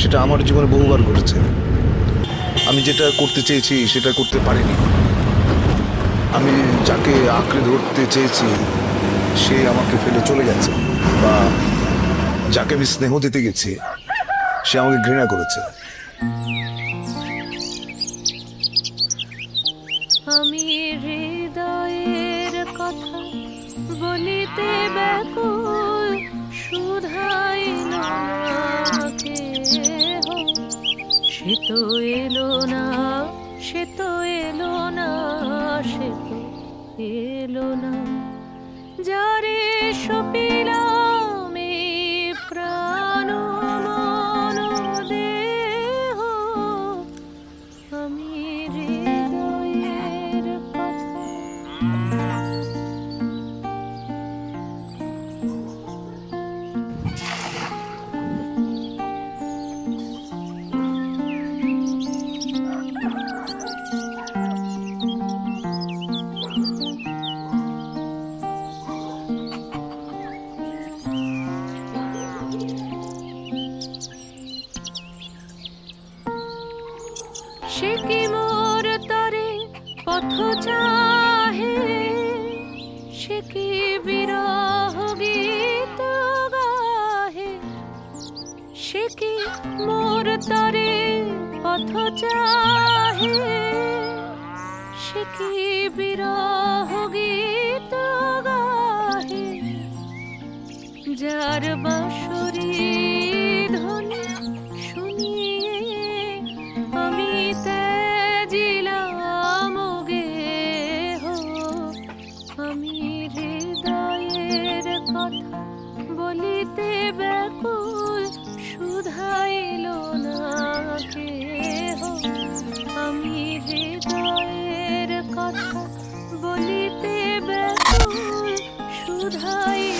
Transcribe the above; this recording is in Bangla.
সেটা আমার জীবনে বহুবার ঘটেছে। আমি যেটা করতে চেয়েছি, সেটা করতে পারিনি। আমি যাকে আঁকড়ে ধরতে চেয়েছি, সে আমাকে ফেলে চলে গেছে বা যাকে আমি স্নেহ দিতে গেছি, সে আমাকে ঘৃণা করেছে। আমি হৃদয়ের কথা বলিতে ব্যাকুল শুধাইল না। সে তো এলো না সে তো এলো না সে তো এলো না। যারে সপিলাম সে কি মোর তরে পথ চাহে? সে কি বিরহ গীত গাহে? সে কি মোর তরে পথ চাহে? সে কি বিরহ গীত গাহে? যার বাঁশরি হৃদয়ের কথা বলিতে ব্যাকুল শুধাইল না কেহ। আমি হৃদয়ের কথা বলিতে ব্যাকুল শুধাইল